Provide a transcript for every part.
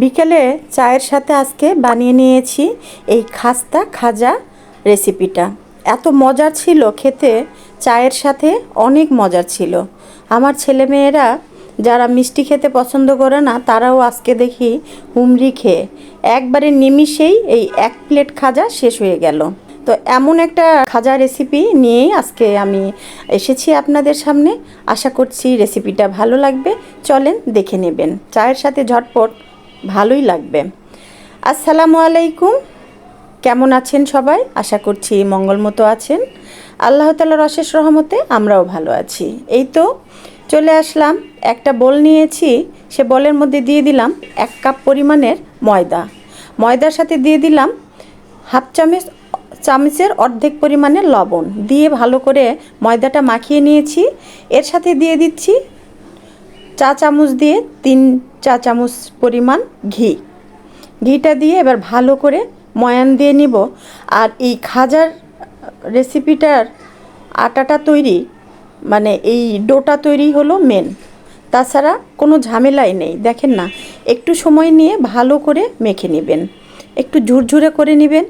বিকেলে চায়ের সাথে আজকে বানিয়ে নিয়েছি এই খাস্তা খাজা রেসিপিটা। এত মজার ছিল, খেতে চায়ের সাথে অনেক মজার ছিল। আমার ছেলেমেয়েরা যারা মিষ্টি খেতে পছন্দ করে না, তারাও আজকে দেখি হুমড়ি খেয়ে। একবারে নিমিষেই এই এক প্লেট খাজা শেষ হয়ে গেল। তো এমন একটা খাজা রেসিপি নিয়েই আজকে আমি এসেছি আপনাদের সামনে। আশা করছি রেসিপিটা ভালো লাগবে। চলেন দেখে নেবেন। চায়ের সাথে ঝটপট ভালোই লাগবে। আসসালামু আলাইকুম। কেমন আছেন সবাই? আশা করছি মঙ্গল মতো আছেন। আল্লাহ তালার অশেষ রহমতে আমরাও ভালো আছি। এই তো চলে আসলাম। একটা বোল নিয়েছি। সে বলের মধ্যে দিয়ে দিলাম এক কাপ পরিমাণের ময়দা। ময়দার সাথে দিয়ে দিলাম হাফ চামচ, চামচের অর্ধেক পরিমাণে লবণ। দিয়ে ভালো করে ময়দাটা মাখিয়ে নিয়েছি। এর সাথে দিয়ে দিচ্ছি চা চামচ দিয়ে তিন চা চামচ পরিমাণ ঘি। ঘিটা দিয়ে এবার ভালো করে ময়ান দিয়ে নিব। আর এই খাজার রেসিপিটার আটাটা তৈরি মানে এই ডোটা তৈরি হলো মেন তাছাড়া কোনো ঝামেলাই নেই, দেখেন না। একটু সময় নিয়ে ভালো করে মেখে নেবেন। একটু ঝুরঝুরে করে নেবেন।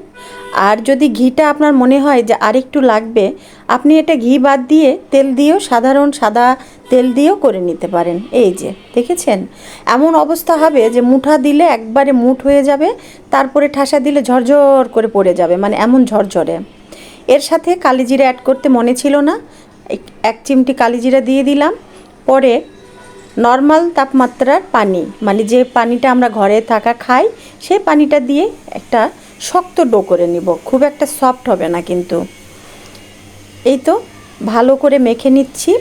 আর যদি ঘিটা আপনার মনে হয় যে আরেকটু লাগবে, আপনি এটা ঘি বাদ দিয়ে তেল দিয়েও সাধারণ সাদা তেল দিয়েও করে নিতে পারেন। এই যে, দেখেছেন? এমন অবস্থা হবে যে মুঠা দিলে একবারে মুঠ হয়ে যাবে, তারপরে ঠাসা দিলে ঝরঝর করে পড়ে যাবে মানে এমন ঝরঝরে। এর সাথে কালিজিরা অ্যাড করতে মনে ছিল না। এক- চিমটি কালিজিরা দিয়ে দিলাম। পরে নর্মাল তাপমাত্রার পানি মানে যে পানিটা আমরা ঘরে থাকা খাই, সেই পানিটা দিয়ে একটা শক্ত ডো করে নিব। খুব একটা সফট হবে না কিন্তু। এই তো, ভালো করে মেখে নিচ্ছি।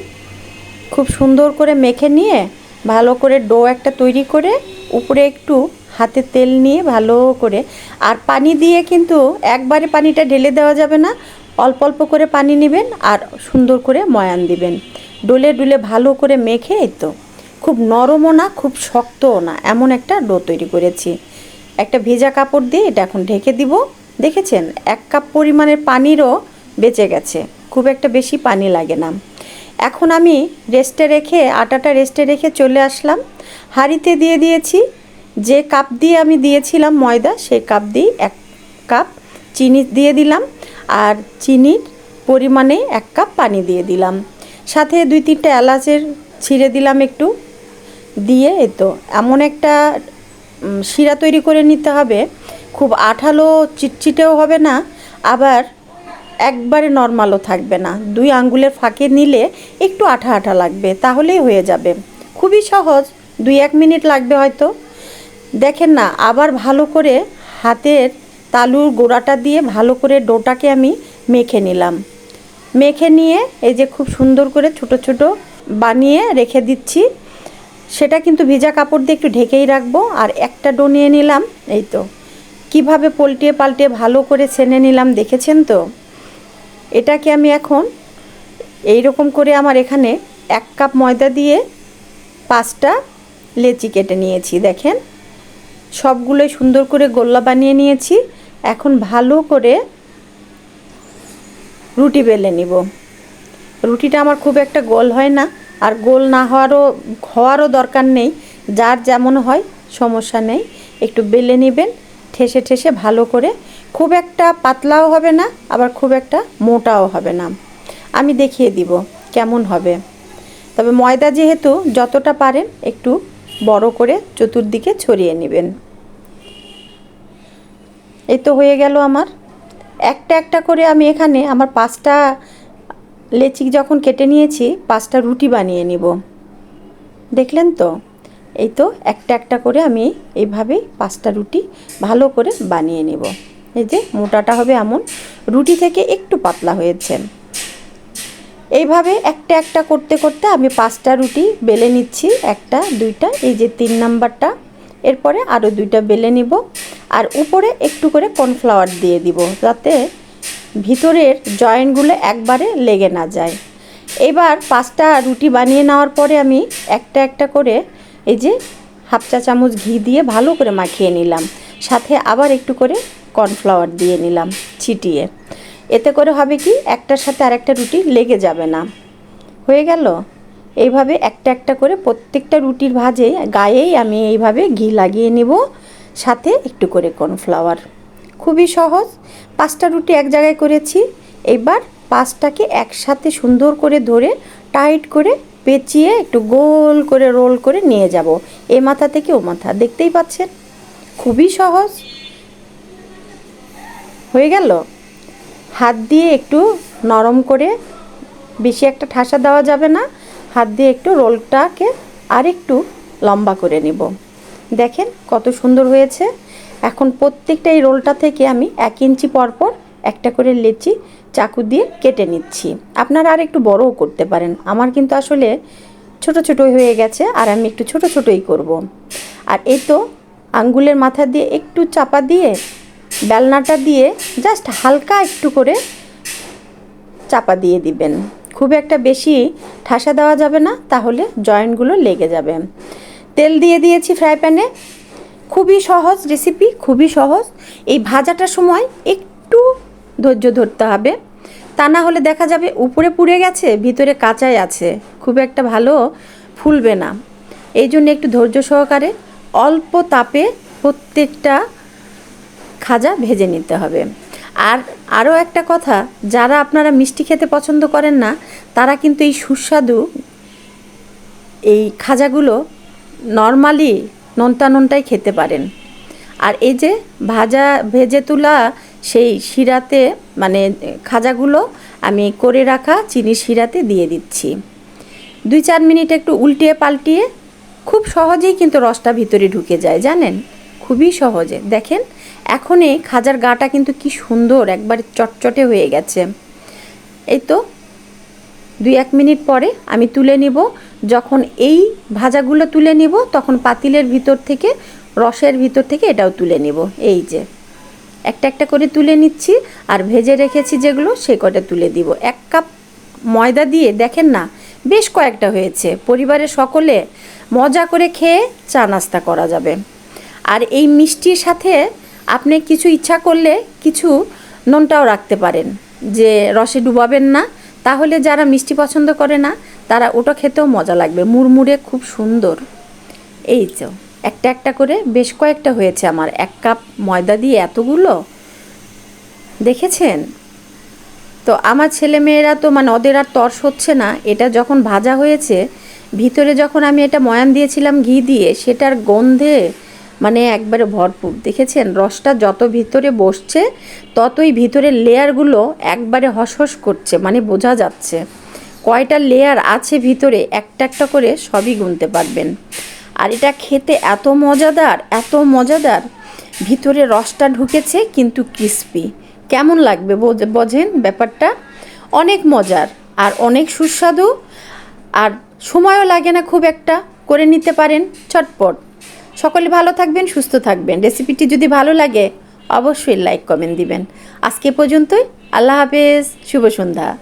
খুব সুন্দর করে মেখে নিয়ে ভালো করে ডো একটা তৈরি করে উপরে একটু হাতে তেল নিয়ে ভালো করে, আর পানি দিয়ে কিন্তু একবারে পানিটা ঢেলে দেওয়া যাবে না। অল্প অল্প করে পানি নেবেন আর সুন্দর করে ময়ান দিবেন। ডোলে ডুলে ভালো করে মেখে এই তো। খুব নরমও না, খুব শক্তও না, এমন একটা ডো তৈরি করেছি। একটা ভেজা কাপড় দিয়ে এটা এখন ঢেকে দিব। দেখেছেন? এক কাপ পরিমাণের পানিরও বেঁচে গেছে। খুব একটা বেশি পানি লাগে না। এখন আমি রেস্টে রেখে, আটাটা রেস্টে রেখে চলে আসলাম। হাঁড়িতে দিয়ে দিয়েছি। যে কাপ দিয়ে আমি দিয়েছিলাম ময়দা, সেই কাপ দিয়ে এক কাপ চিনি দিয়ে দিলাম। আর চিনির পরিমাণে এক কাপ পানি দিয়ে দিলাম। সাথে দুই তিনটে এলাচের ছিঁড়ে দিলাম একটু। দিয়ে এই তো, এমন একটা শিরা তৈরি করে নিতে হবে। খুব আঠালো, চিটচিটেও হবে না, আবার একবারে নর্মালও থাকবে না। দুই আঙ্গুলের ফাঁকে নিলে একটু আঠা আঠা লাগবে, তাহলেই হয়ে যাবে। খুবই সহজ, দুই এক মিনিট লাগবে হয়তো। দেখেন না, আবার ভালো করে হাতের তালুর গোড়াটা দিয়ে ভালো করে ডোটাকে আমি মেখে নিলাম। মেখে নিয়ে এই যে খুব সুন্দর করে ছোট ছোট বানিয়ে রেখে দিচ্ছি। সেটা কিন্তু ভেজা কাপড় দিয়ে একটু ঢেকেই রাখব, আর একটা ডো নিয়ে নিলাম, এই তো। কীভাবে পল্টিয়ে পাল্টে ভালো করে ছেনে নিলাম, দেখেছেন তো? এটাকে আমি এখন এই রকম করে আমার এখানে এক কাপ ময়দা দিয়ে পাঁচটা লেচি কেটে নিয়েছি, দেখেন। সবগুলোই সুন্দর করে গোল্লা বানিয়ে নিয়েছি, এখন ভালো করে রুটি বেলে নিব। রুটিটা আমার খুব একটা গোল হয় না আর গোল না হওয়ারও হওয়ারও দরকার নেই। যার যেমন হয়, সমস্যা নেই। একটু বেলে নেবেন, ঠেসে ঠেসে ভালো করে। খুব একটা পাতলাও হবে না, আবার খুব একটা মোটাও হবে না। আমি দেখিয়ে দিব কেমন হবে। তবে ময়দা যেহেতু যতটা পারেন একটু বড় করে চতুর্দিকে ছড়িয়ে নেবেন। এই তো হয়ে গেল আমার। একটা একটা করে আমি এখানে আমার পাঁচটা লেচি যখন কেটে নিয়েছি, পাঁচটা রুটি বানিয়ে নিব। দেখলেন তো? এই তো একটা একটা করে আমি এইভাবেই পাঁচটা রুটি ভালো করে বানিয়ে নেব। এই যে মোটাটা হবে এমন, রুটি থেকে একটু পাতলা হয়েছে। এইভাবে একটা একটা করতে করতে আমি পাঁচটা রুটি বেলে নিচ্ছি, একটা, দুইটা, এই যে তিন নাম্বারটা। এরপরে আরও দুইটা বেলে নিব। আর উপরে একটু করে কর্নফ্লাওয়ার দিয়ে দিব, যাতে ভিতরের জয়েন্টগুলো একবারে লেগে না যায়। এবার পাঁচটা রুটি বানিয়ে নেওয়ার পরে আমি একটা একটা করে এই যে হাফ চা চামচ ঘি দিয়ে ভালো করে মাখিয়ে নিলাম। সাথে আবার একটু করে কর্নফ্লাওয়ার দিয়ে নিলাম ছিটিয়ে। এতে করে হবে কি, একটার সাথে আরেকটা রুটি লেগে যাবে না। হয়ে গেল? এইভাবে একটা একটা করে প্রত্যেকটা রুটির ভাজে গায়েই আমি এইভাবে ঘি লাগিয়ে নেব, সাথে একটু করে কর্নফ্লাওয়ার। খুবই সহজ। পাঁচটা রুটি এক জায়গায় করেছি। এবার পাঁচটাকে একসাথে সুন্দর করে ধরে টাইট করে পেঁচিয়ে একটু গোল করে রোল করে নিয়ে যাব। এ মাথা থেকে ও মাথা, দেখতেই পাচ্ছেন? খুবই সহজ। হয়ে গেল? হাত দিয়ে একটু নরম করে বেশি একটা ঠাসা দেওয়া যাবে না। হাত দিয়ে একটু রোলটাকে আরেকটু লম্বা করে নিব। দেখেন কত সুন্দর হয়েছে। এখন প্রত্যেকটা এই রোলটা থেকে আমি এক ইঞ্চি পরপর একটা করে লেচি চাকু দিয়ে কেটে নিচ্ছি। আপনারা আর একটু বড়ও করতে পারেন। আমার কিন্তু আসলে ছোট ছোট হয়ে গেছে আর আমি একটু ছোট ছোটই করব। আর এই তো আঙ্গুলের মাথা দিয়ে একটু চাপা দিয়ে, বেলনাটা দিয়ে জাস্ট হালকা একটু করে চাপা দিয়ে দিবেন। খুব একটা বেশি ঠাসা দেওয়া যাবে না, তাহলে জয়েন্টগুলো লেগে যাবে। তেল দিয়ে দিয়েছি ফ্রাই প্যানে খুবই সহজ রেসিপি খুবই সহজ। এই ভাজাটার সময় একটু ধৈর্য ধরতে হবে। তা না হলে দেখা যাবে উপরে পুড়ে গেছে, ভিতরে কাঁচাই আছে। খুব একটা ভালো ফুলবে না। এই জন্য একটু ধৈর্য সহকারে অল্প তাপে প্রত্যেকটা খাজা ভেজে নিতে হবে। আর আরও একটা কথা, যারা আপনারা মিষ্টি খেতে পছন্দ করেন না, তারা কিন্তু এই সুস্বাদু এই খাজাগুলো নর্মালি নোনতা নোনটাই খেতে পারেন। আর এই যে ভাজা ভেজে তোলা সেই শিরাতে মানে খাজাগুলো আমি করে রাখা চিনি শিরাতে দিয়ে দিচ্ছি। দুই চার মিনিট একটু উল্টিয়ে পাল্টিয়ে খুব সহজেই কিন্তু রসটা ভিতরে ঢুকে যায়, জানেন? খুবই সহজে। দেখেন, এখন এই খাজার গাটা কিন্তু কি সুন্দর, একবার চটচটে হয়ে গেছে। এই তো, দুই এক মিনিট পরে আমি তুলে নিব। যখন এই ভাজাগুলো তুলে নিব, তখন পাতিলের ভিতর থেকে, রসের ভিতর থেকে এটাও তুলে নিব। এই যে, একটা একটা করে তুলে নিচ্ছি, আর ভেজে রেখেছি যেগুলো, সে কটা তুলে দিব। এক কাপ ময়দা দিয়ে, দেখেন না, বেশ কয়েকটা হয়েছে। পরিবারের সকলে মজা করে খেয়ে চা নাস্তা করা যাবে। আর এই মিষ্টির সাথে আপনি কিছু ইচ্ছা করলে কিছু নুনটাও রাখতে পারেন, যে রসে ডুবাবেন না। তাহলে যারা মিষ্টি পছন্দ করে না তারা ওটা খেতেও মজা লাগবে। মুড়মুড়ে খুব সুন্দর। এই তো, একটা একটা করে বেশ কয়েকটা হয়েছে আমার। এক কাপ ময়দা দিয়ে এতগুলো? দেখেছেন? তো আমার ছেলে মেয়েরা তো মানে ওদের আর তর্স হচ্ছে না। এটা যখন ভাজা হয়েছে, ভিতরে যখন আমি এটা ময়ান দিয়েছিলাম ঘি দিয়ে, সেটার গন্ধে মানে একবারে ভরপুর। দেখেছেন? রসটা যত ভিতরে বসছে, ততই ভিতরের লেয়ারগুলো একবারে হসহস করছে মানে বোঝা যাচ্ছে। কয়টা লেয়ার আছে ভিতরে একটা একটা করে সবই গুনতে পারবেন। আর এটা খেতে এত মজাদার এত মজাদার, ভিতরে রসটা ঢুকেছে কিন্তু ক্রিস্পি কেমন লাগবে বোঝ- বোঝেন ব্যাপারটা? অনেক মজার আর অনেক সুস্বাদু আর সময়ও লাগে না খুব একটা করে নিতে পারেন চটপট। সকলে ভালো থাকবেন, সুস্থ থাকবেন। রেসিপিটি যদি ভালো লাগে অবশ্যই লাইক, কমেন্ট দিবেন। আজকে পর্যন্তই। আল্লাহ হাফেজ। শুভ সন্ধ্যা।